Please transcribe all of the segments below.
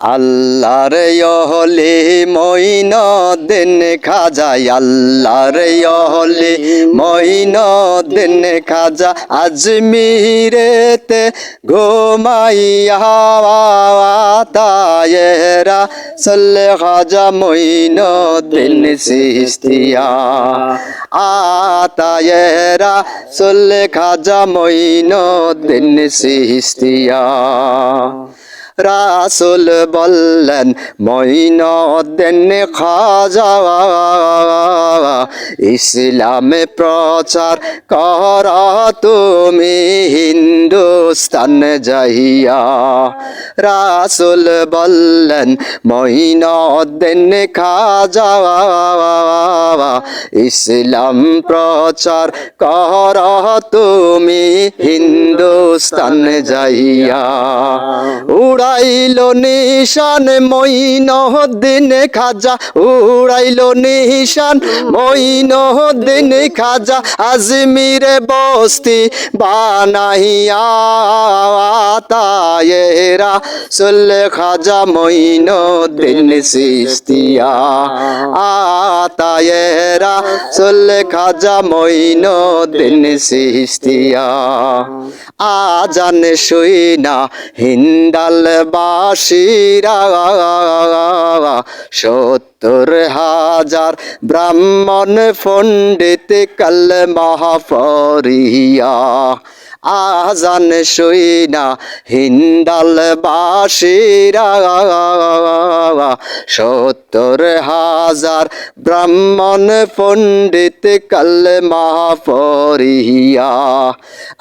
আল্লাহর হলে মইন দিন খাজা, আল্লাহর হলে মইন দিন খাজা, আজমিরেতে ঘুমাইয়া তায়েরা সল্লে খাজা মইন দিন সিস্তিয়া আতায়েরা সল্লে খাজা মইন দিন সিস্তিয়া। রাসুল বললেন মইনদ্দিন খাজা, ইসলামে প্রচার কর, তুমি হিন্দুস্তান যাইয়া। রাসুল বললেন মইনদ্দিন খাজা, ইসলাম প্রচার কর, তুমি হিন্দুস্তান যাইয়া। উড়াইল নিশান মইনদ্দিন খাজা। উড়াইল নিশান মইনদ্দিন খাজা। আজমিরে বস্তি বানাইয়া তায়েরা সুল খাজা মইনদ্দিন সিস্তিয়া। আতায়েরা সুল খাজা মইনদ্দিন সিস্তিয়া। আজান শুইনা হিন্দাল বাসিরা সত্তর হাজার ব্রাহ্মণ পণ্ডিত কাল মহাপরিয়া আজান শুইনা হিন্দাল বাসিরা সত্তর হাজার ব্রাহ্মণ পণ্ডিত কাল মহাপরিয়া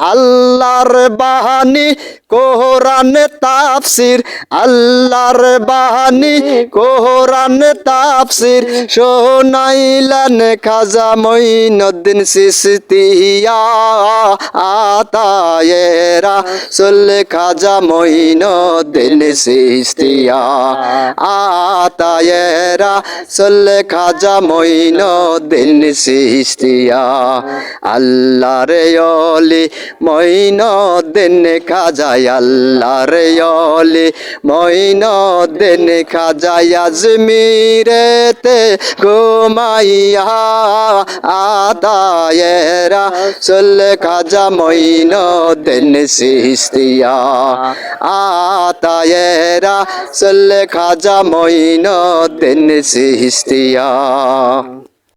আল্লাহর বাহানি কোরআন তাফসির, আল্লাহর বাহানি কোরআন তাফসির, শোনাইলেন খাজা মঈনুদ্দিন সিস্তিয়া আতায়েরা সুল খাজা মঈনুদ্দিন সিস্তিয়া আতায়েরা সুল খাজা মঈনুদ্দিন সিস্তিয়া আল্লাহর অলি মঈনুদ্দিন খাজা আল্লাহর অলি মঈনুদ্দিন খাজা আজমিরেতে ঘুমাইয়া আতায়েরা সুল খাজা মঈনুদ্দিন সিস্তিয়া আতায়েরা সুল খাজা মঈনুদ্দিন সিস্তিয়া।